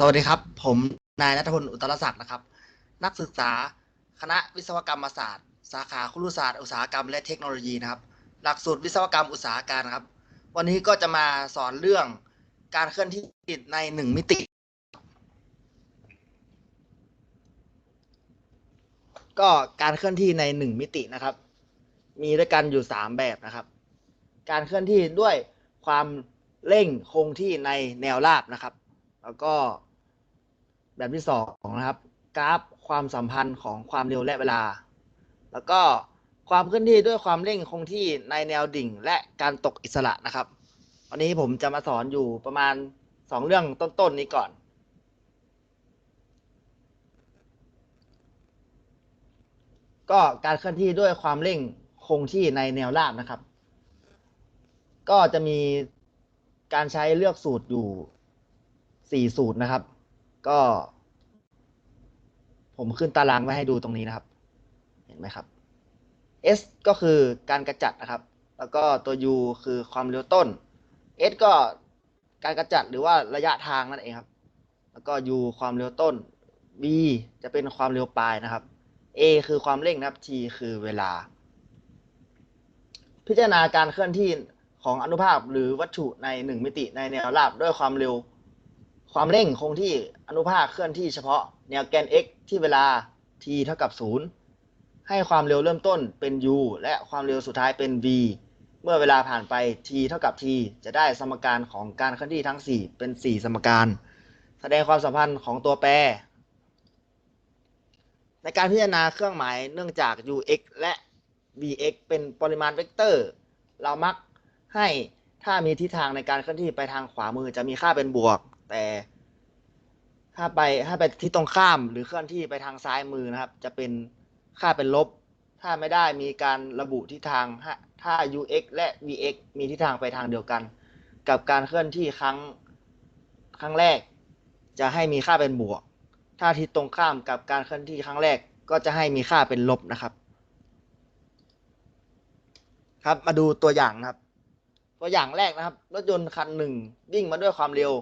สวัสดีครับ ผมนายนัทพลอุตรศักดิ์นะครับ นักศึกษาคณะวิศวกรรมศาสตร์ สาขาครุศาสตร์อุตสาหกรรมและเทคโนโลยีนะครับ หลักสูตรวิศวกรรมอุตสาหการครับ วันนี้ก็จะมาสอนเรื่องการเคลื่อนที่ในหนึ่งมิติ ก็การเคลื่อนที่ในหนึ่งมิตินะครับ มีด้วยกันอยู่สามแบบนะครับ การเคลื่อนที่ด้วยความเร่งคงที่ในแนวราบนะครับแล้วก็ แบบที่สองนะครับ กราฟความสัมพันธ์ของความเร็วและเวลา แล้วก็ความเคลื่อนที่ด้วยความเร่งคงที่ในแนวดิ่งและการตกอิสระนะครับ วันนี้ผมจะมาสอนอยู่ประมาณสองเรื่องต้นๆนี้ก่อน ก็การเคลื่อนที่ด้วยความเร่งคงที่ในแนวราบนะครับ ก็จะมีการใช้เลือกสูตรอยู่สี่สูตรนะครับ ก็ ผมขึ้นตารางไว้ให้ดูตรงนี้นะครับ เห็นไหมครับ S ก็คือการกระจัดนะครับ แล้วก็ตัว U คือความเร็วต้น S ก็การกระจัดหรือว่าระยะทางนั่นเองครับ แล้วก็ U ความเร็วต้น B จะเป็นความเร็วปลายนะครับ A คือความเร่งนะครับ T คือเวลา พิจารณาการเคลื่อนที่ของอนุภาคหรือวัตถุในหนึ่งมิติในแนวราบด้วยความเร็ว ความเร่งคงที่อนุภาคเคลื่อนที่เฉพาะแนวแกน x ที่เวลา t เท่ากับ 0 ให้ความเร็วเริ่มต้นเป็น u และความเร็วสุดท้ายเป็น v เมื่อเวลาผ่านไป t เท่ากับ t จะได้สมการของการเคลื่อนที่ทั้ง 4 เป็น 4 สมการ แสดงความสัมพันธ์ของตัวแปร ในการพิจารณาเครื่องหมายเนื่องจาก ux และ vx เป็นปริมาณเวกเตอร์ เรามักให้ถ้ามีทิศทางในการเคลื่อนที่ไปทางขวามือจะมีค่าเป็นบวก แต่ถ้าไปถ้าไปทิศตรงข้ามหรือเคลื่อนที่ไปทางซ้ายมือนะครับ จะเป็นค่าเป็นลบ ถ้าไม่ได้มีการระบุทิศทางถ้า ux และ vx มีทิศทางไปทางเดียวกัน กับการเคลื่อนที่ครั้งครั้งแรก จะให้มีค่าเป็นบวก ถ้าทิศตรงข้ามกับการเคลื่อนที่ครั้งแรกก็จะให้มีค่าเป็นลบนะครับ ครับมาดูตัวอย่างนะครับ ตัวอย่างแรกนะครับ รถยนต์คันหนึ่งวิ่งมาด้วยความเร็ว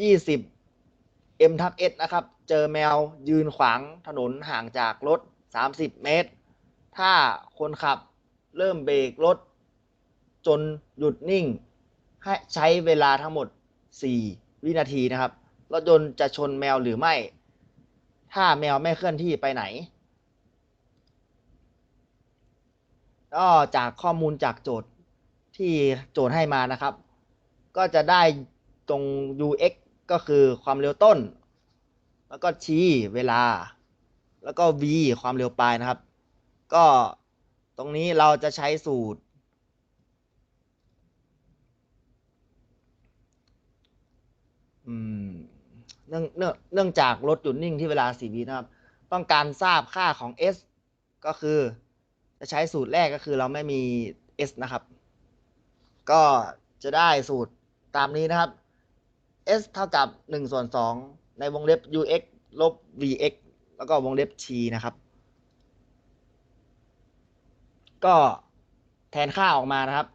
20 m ทับ s นะครับ เจอแมวยืนขวางถนนห่างจากรถ30เมตร ถ้าคนขับเริ่มเบรกรถ จนหยุดนิ่ง ให้ใช้เวลาทั้งหมด 4 วินาทีนะครับ รถยนต์จะชนแมวหรือไม่ ถ้าแมวไม่เคลื่อนที่ไปไหน ก็จากข้อมูลจากโจทย์ที่โจทย์ให้มานะครับ ก็จะได้ตรง ux ก็คือความเร็วต้น แล้วก็ t เวลา แล้วก็ v ความเร็วปลายนะครับ ก็ตรงนี้เราจะใช้สูตร เนื่องเนื่องเนื่องจากรถหยุดนิ่งที่เวลา 4 วินะครับ ต้องการทราบค่าของ s ก็คือจะใช้สูตรแรกก็คือเราไม่มี s นะครับ ก็จะได้สูตรตามนี้นะครับ s เท่ากับ1ส่วน2ในวงเล็บ ux ลบ vx แล้วก็วงเล็บ t นะครับ ก็แทนค่าออกมานะครับ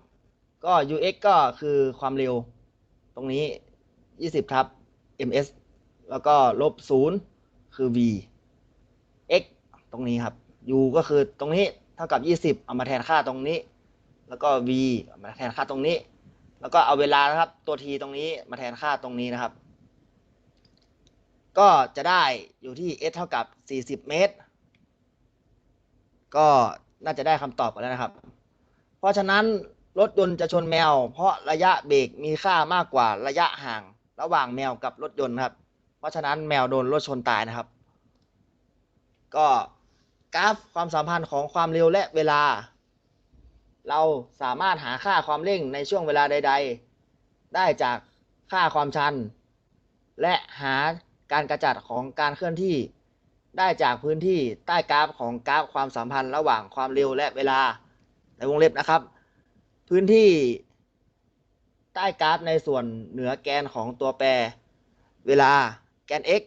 ก็ ux ก็คือความเร็วตรงนี้ 20ทับ ms แล้วก็ลบ 0 คือ v x ตรงนี้ครับ u ก็คือตรงนี้เท่ากับ 20 เอามาแทนค่าตรงนี้ แล้วก็ v เอามาแทนค่าตรงนี้ แล้วก็เอาเวลานะครับ ตัว t ตรงนี้มาแทนค่าตรงนี้นะครับ ก็จะได้อยู่ที่ s เท่ากับ 40 เมตร ก็น่าจะได้คำตอบกันแล้วนะครับ เพราะฉะนั้นรถยนต์จะชนแมว เพราะระยะเบรกมีค่ามากกว่าระยะห่างระหว่างแมวกับรถยนต์ครับ เพราะฉะนั้นแมวโดนรถชนตายนะครับ ก็กราฟความสัมพันธ์ของความเร็วและเวลา เราสามารถหาค่าความเร่งในช่วงเวลาใด ๆ ได้จากค่าความชัน และหาการกระจัดของการเคลื่อนที่ ได้จากพื้นที่ใต้กราฟของกราฟความสัมพันธ์ระหว่างความเร็วและเวลาในวงเล็บนะครับ พื้นที่ใต้กราฟในส่วนเหนือแกนของตัวแปร เวลาแกน x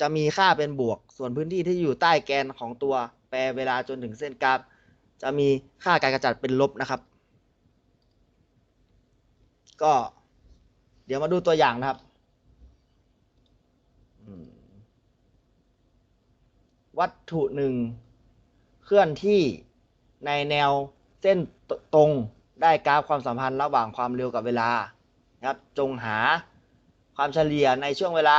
จะมีค่าเป็นบวก ส่วนพื้นที่ที่อยู่ใต้แกนของตัวแปรเวลาจนถึงเส้นกราฟ จะมีค่าการกระจัดเป็นลบนะครับ ก็เดี๋ยวมาดูตัวอย่างนะครับ วัตถุหนึ่งเคลื่อนที่ในแนวเส้นตรงได้กราฟความสัมพันธ์ระหว่างความเร็วกับเวลานะครับ จงหาความเฉลี่ยในช่วงเวลา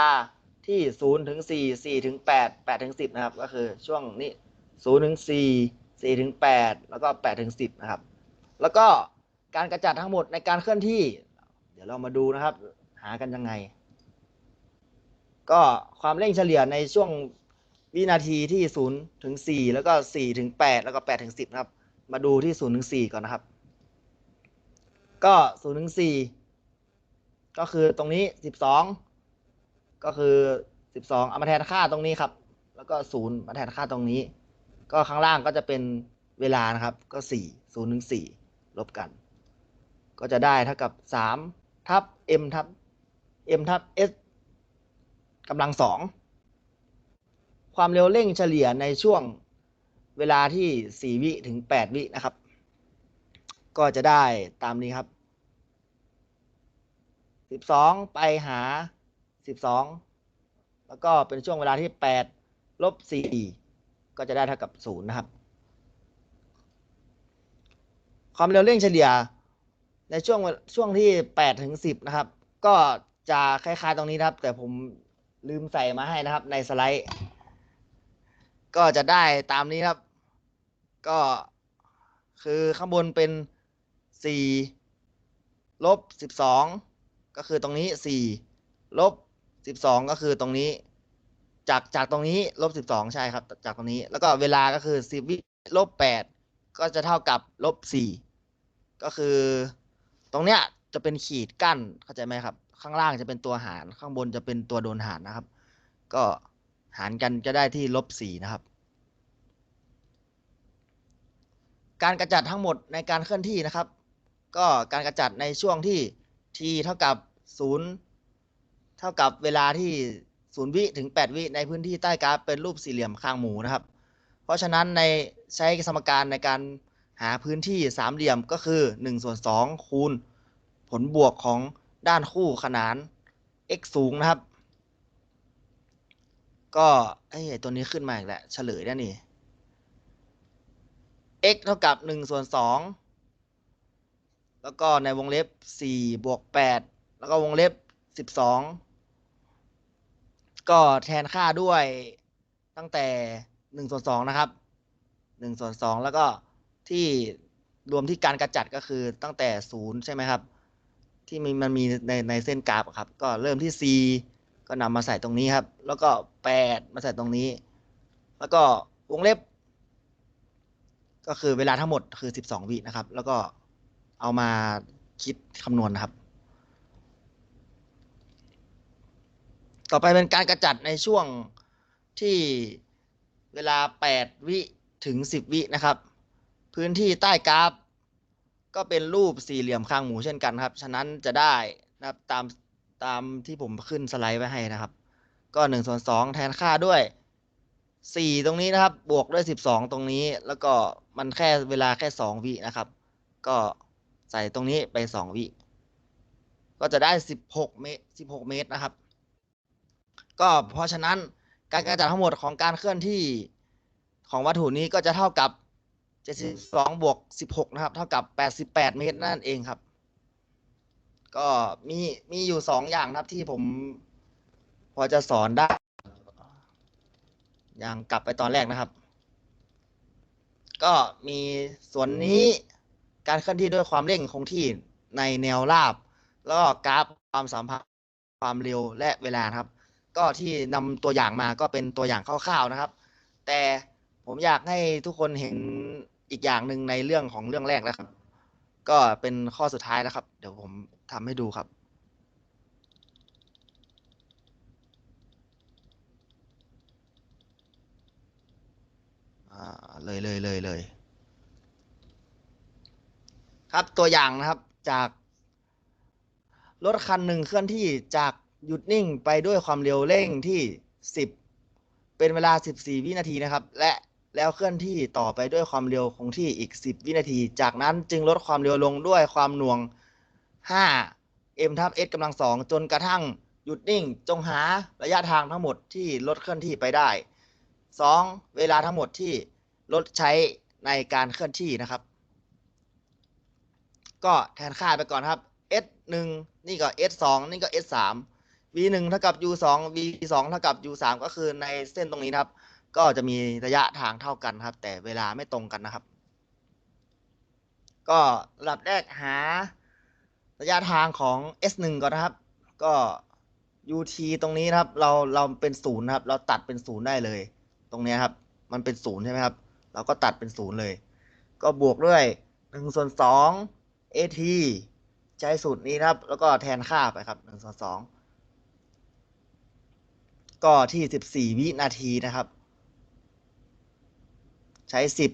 ที่0ถึง4 4ถึง8 8ถึง10 นะครับ ก็คือช่วงนี้0ถึง4 4ถึง8แล้วก็8ถึง10นะครับ แล้วก็การกระจัดทั้งหมดในการเคลื่อนที่ เดี๋ยวเรามาดูนะครับ หากันยังไง ก็ความเร่งเฉลี่ยในช่วงวินาทีที่0ถึง4แล้วก็4ถึง8แล้วก็8ถึง10นะครับ มาดูที่0ถึง4ก่อนนะครับ ก็0ถึง4ก็คือตรงนี้12ก็คือ12เอามาแทนค่าตรงนี้ครับ แล้วก็0มาแทนค่าตรงนี้ ก็ข้างล่างก็จะเป็นเวลานะครับ ก็4 0ถึง4ลบกัน ก็จะได้เท่ากับ 3 ทับ m ทับ m ทับ s กำลังสองความเร็วเร่งเฉลี่ยในช่วงเวลาที่ 4 วิถึง 8 วินะครับ ก็จะได้ตามนี้ครับ 12 ไปหา 12 แล้วก็เป็นช่วงเวลาที่ 8 ลบ 4 ก็จะได้เท่ากับ0นะครับ ความเร็วเร่งเฉลี่ยในช่วงช่วงที่8ถึง10 นะครับ ก็จะคล้ายๆตรงนี้นะครับ แต่ผมลืมใส่มาให้นะครับในสไลด์ ก็จะได้ตามนี้ครับ ก็คือข้างบนเป็น4ลบ12 ก็คือตรงนี้4ลบ12 ก็คือตรงนี้ จากจากตรงนี้ลบ12ใช่ครับ จากตรงนี้ แล้วก็เวลาก็คือ10วิลบ8ก็จะเท่ากับลบ4ก็คือ ตรงเนี้ยจะเป็นขีดกั้นเข้าใจไหมครับ ข้างล่างจะเป็นตัวหารข้างบนจะเป็นตัวโดนหารนะครับ ก็หารกันจะได้ที่ลบสี่นะครับ การกระจัดทั้งหมดในการเคลื่อนที่นะครับ ก็การกระจัดในช่วงที่ t เท่ากับศูนย์เท่ากับเวลาที่ ศูนย์วิถึงแปดวิในพื้นที่ใต้กราฟเป็นรูปสี่เหลี่ยมคางหมูนะครับ เพราะฉะนั้นในใช้สมการในการหาพื้นที่สามเหลี่ยมก็คือ1ส่วน2คูณ ผลบวกของด้านคู่ขนาน x สูงนะครับ ก็ไอ้ตัวนี้ขึ้นมาอีกแล้วเฉลยแล้วนี่ x เท่ากับ1ส่วน2แล้วก็ในวงเล็บ4บวก8แล้วก็วงเล็บ 12 ก็แทนค่าด้วยตั้งแต่1ส่วน2นะครับ1ส่วน2แล้วก็ที่รวมที่การกระจัดก็คือตั้งแต่0ใช่ไหมครับ ที่มันมันมีในในเส้นกราฟครับ ก็เริ่มที่ c ก็นำมาใส่ตรงนี้ครับ แล้วก็8มาใส่ตรงนี้ แล้วก็วงเล็บ ก็คือเวลาทั้งหมดคือ12วินะครับ แล้วก็เอามาคิดคำนวณนะครับ ต่อไปเป็นการกระจัดในช่วงที่เวลา 8 วิถึง 10 วินะครับ พื้นที่ใต้กราฟ ก็เป็นรูปสี่เหลี่ยมคางหมูเช่นกันครับ ฉะนั้นจะได้นะครับตามตามที่ผมขึ้นสไลด์ไว้ให้นะครับ ก็หนึ่งส่วนสองแทนค่าด้วยสี่ตรงนี้นะครับ บวกด้วยสิบสองตรงนี้ แล้วก็มันแค่เวลาแค่สองวินะครับ ก็ใส่ตรงนี้ไปสองวิ ก็จะได้สิบหกเมตรสิบหกเมตรนะครับ ก็เพราะฉะนั้นการกระจัดทั้งหมดของการเคลื่อนที่ของวัตถุนี้ก็จะเท่ากับ 72 บวก 16 นะครับ เท่ากับ 88 เมตรนั่นเองครับ ก็มีมีอยู่สองอย่างครับที่ผมพอจะสอนได้ อย่างกลับไปตอนแรกนะครับ ก็มีส่วนนี้การเคลื่อนที่ด้วยความเร่งคงที่ในแนวราบ แล้วก็กราฟความสัมพันธ์ความเร็วและเวลาครับ ก็ที่นำตัวอย่างมาก็เป็นตัวอย่างคร่าวๆนะครับ แต่ผมอยากให้ทุกคนเห็นอีกอย่างหนึ่งในเรื่องของเรื่องแรกแล้วครับ ก็เป็นข้อสุดท้ายแล้วครับ เดี๋ยวผมทำให้ดูครับอ่าเลยเลยเลยเลยครับตัวอย่างนะครับจากรถคันหนึ่งเคลื่อนที่จาก หยุดนิ่งไปด้วยความเร็วเร่งที่ 10 เป็นเวลา 14 วินาทีนะครับ และแล้วเคลื่อนที่ต่อไปด้วยความเร็วคงที่อีก 10 วินาที จากนั้นจึงลดความเร็วลงด้วยความหน่วง 5 m ทับ s กำลังสองจนกระทั่งหยุดนิ่งจงหาระยะทางทั้งหมดที่รถเคลื่อนที่ไปได้สองเวลาทั้งหมดที่รถใช้ในการเคลื่อนที่นะครับ ก็แทนค่าไปก่อนครับ s หนึ่งนี่ก็ s สองนี่ก็ s สาม v หนึ่งเท่ากับ u สอง v สองเท่ากับ u สามก็คือในเส้นตรงนี้นะครับ ก็จะมีระยะทางเท่ากันครับ แต่เวลาไม่ตรงกันนะครับ ก็ระดับแรกหาระยะทางของ s หนึ่งก่อนนะครับ ก็ ut ตรงนี้นะครับ เราเราเป็นศูนย์นะครับ เราตัดเป็นศูนย์ได้เลย ตรงเนี้ยครับ มันเป็นศูนย์ใช่ไหมครับ เราก็ตัดเป็นศูนย์เลย ก็บวกด้วยหนึ่งส่วนสอง at ใช้สูตรนี้ครับ แล้วก็แทนค่าไปครับหนึ่งส่วนสอง ก็ที่สิบสี่วินาทีนะครับ ใช้สิบ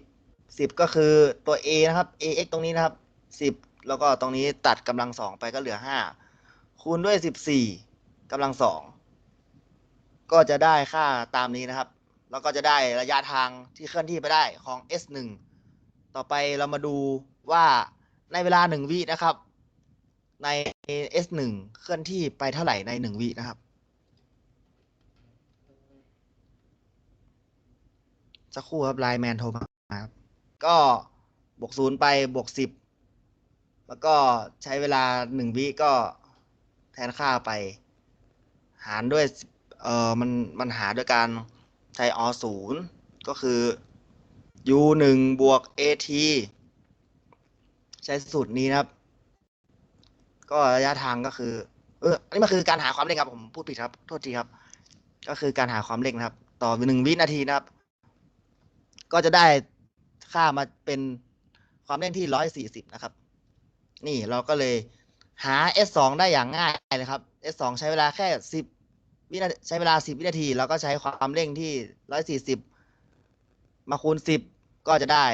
สิบก็คือตัว a นะครับ ax ตรงนี้นะครับสิบแล้วก็ตรงนี้ตัดกำลังสองไปก็เหลือห้าคูณด้วยสิบสี่กำลังสองก็จะได้ค่าตามนี้นะครับ แล้วก็จะได้ระยะทางที่เคลื่อนที่ไปได้ของ s หนึ่งต่อไปเรามาดูว่าในเวลาหนึ่งวินะครับ ใน s หนึ่งเคลื่อนที่ไปเท่าไหร่ในหนึ่งวินะครับ สักครู่ครับไลน์แมนโทรมาครับ ก็บวกศูนย์ไปบวกสิบแล้วก็ใช้เวลาหนึ่งวิก็แทนค่าไป หารด้วย เออมันมันหาด้วยการใช้อศูนย์ก็คือ u หนึ่งบวก at ใช้สูตรนี้นะครับ ก็ระยะทางก็คือ เอออันนี้มันคือการหาความเร่งครับ ผมพูดผิดครับ โทษทีครับ ก็คือการหาความเร่งนะครับ ต่อหนึ่งวินาทีนะครับ ก็จะได้ค่ามาเป็นความเร่งที่ร้อยสี่สิบนะครับ นี่เราก็เลยหา S สองได้อย่างง่ายเลยครับ S สองใช้เวลาแค่สิบวินาทีใช้เวลาสิบวินาทีเราก็ใช้ความเร่งที่ร้อยสี่สิบมาคูณสิบก็จะได้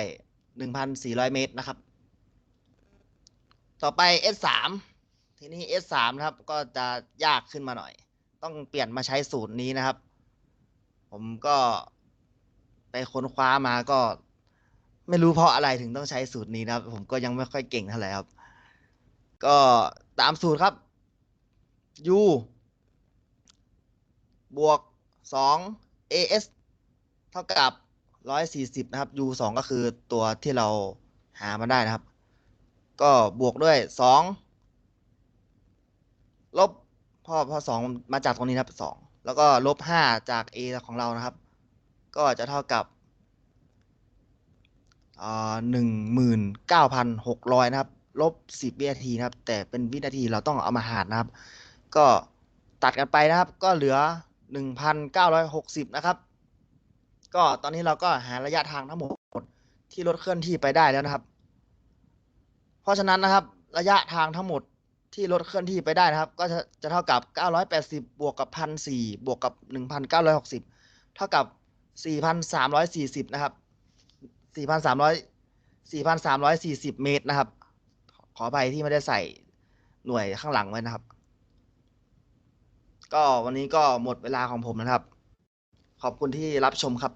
หนึ่งพันสี่ร้อยเมตรนะครับ ต่อไป S สามทีนี้ S สามนะครับ ก็จะยากขึ้นมาหน่อย ต้องเปลี่ยนมาใช้สูตรนี้นะครับ ผมก็ ไปค้นคว้ามาก็ ไม่รู้เพราะอะไรถึงต้องใช้สูตรนี้นะครับ ผมก็ยังไม่ค่อยเก่งเท่าไหร่ครับ ก็ตามสูตรครับ u บวกสอง as เท่ากับร้อยสี่สิบนะครับ u สองก็คือตัวที่เราหามาได้นะครับ ก็บวกด้วยสองลบพอพอสองมาจากตรงนี้นะครับสองแล้วก็ลบห้าจาก a ของเรานะครับ ก็จะเท่ากับหนึ่งหมื่นเก้าพันหกร้อยนะครับ ลบสิบวินาทีนะครับ แต่เป็นวินาทีเราต้องเอามาหารนะครับ ก็ตัดกันไปนะครับ ก็เหลือหนึ่งพันเก้าร้อยหกสิบนะครับ ก็ตอนนี้เราก็หาระยะทางทั้งหมดที่รถเคลื่อนที่ไปได้แล้วนะครับ เพราะฉะนั้นนะครับ ระยะทางทั้งหมดที่รถเคลื่อนที่ไปได้นะครับ ก็จะจะเท่ากับ 980 บวกกับ 1,004 บวกกับ 1,960 เท่ากับ 4,340นะครับ4,300 4,340เมตรนะครับ ขอไปที่ไม่ได้ใส่หน่วยข้างหลังไว้นะครับ ก็วันนี้ก็หมดเวลาของผมนะครับ ขอบคุณที่รับชมครับ